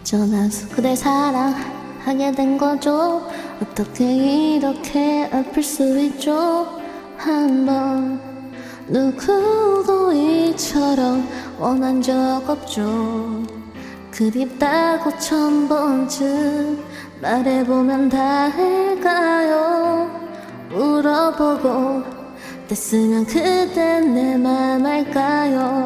어쩌면서 그댈 사랑하게 된 거죠? 어떻게 이렇게 아플 수 있죠? 한번 누구도 이처럼 원한 적 없죠. 그립다고 천 번쯤 말해보면 다 할까요? 물어보고 됐으면 그땐 내맘 알까요? 그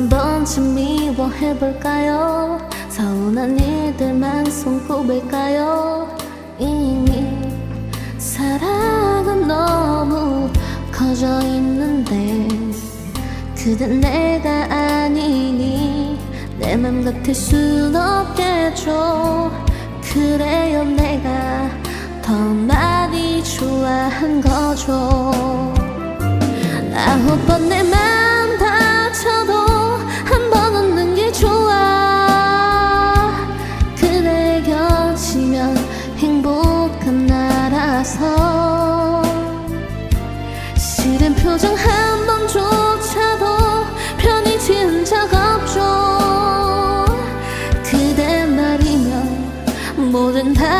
이름만 번쯤 미워해볼까요? 서운한 일들만 손꼽을까요? 이미 사랑은 너무 커져 있는데 그댄 내가 아니니 내 맘 같을 순 없겠죠. 그래요 내가 더 많이 좋아한 거죠. 아홉 번내 맘 표정 한 번조차도 편히 지은 적 없죠. 그대 말이면 뭐든 다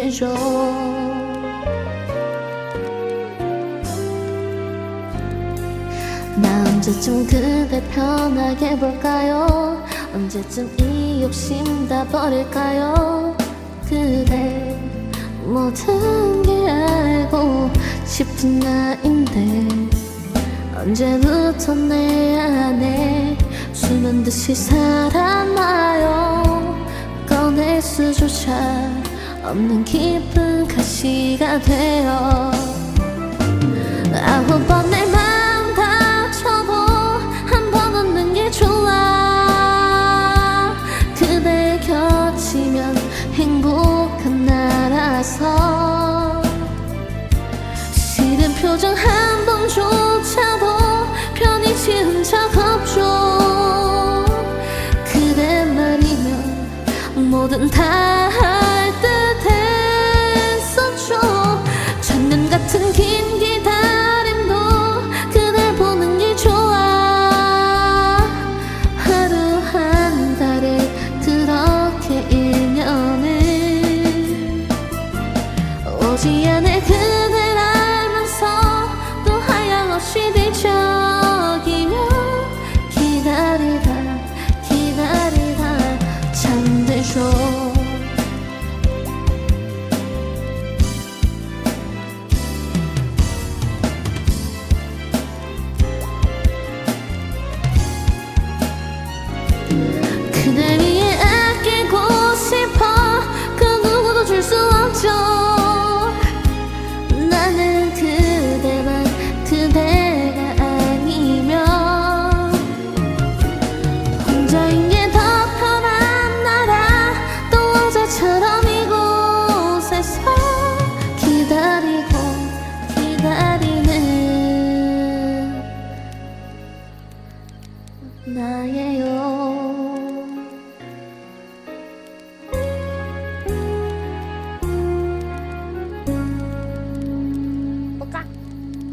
잠들죠 나 언제쯤 그대 편하게 볼까요? 언제쯤 이 욕심 다 버릴까요? 그대 모든 게 알고 싶은 나인데 언제부터 내 안에 수면 듯이 살아나요? 꺼낼 수조차 없는 깊은 가시가 되어 아홉 번내맘 다쳐도 한 번 웃는 게 좋아. 그대 곁이면 행복한 나라서 오지 않을 그 나예요.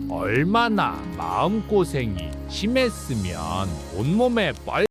얼마나 마음고생이 심했으면 온몸에 뻘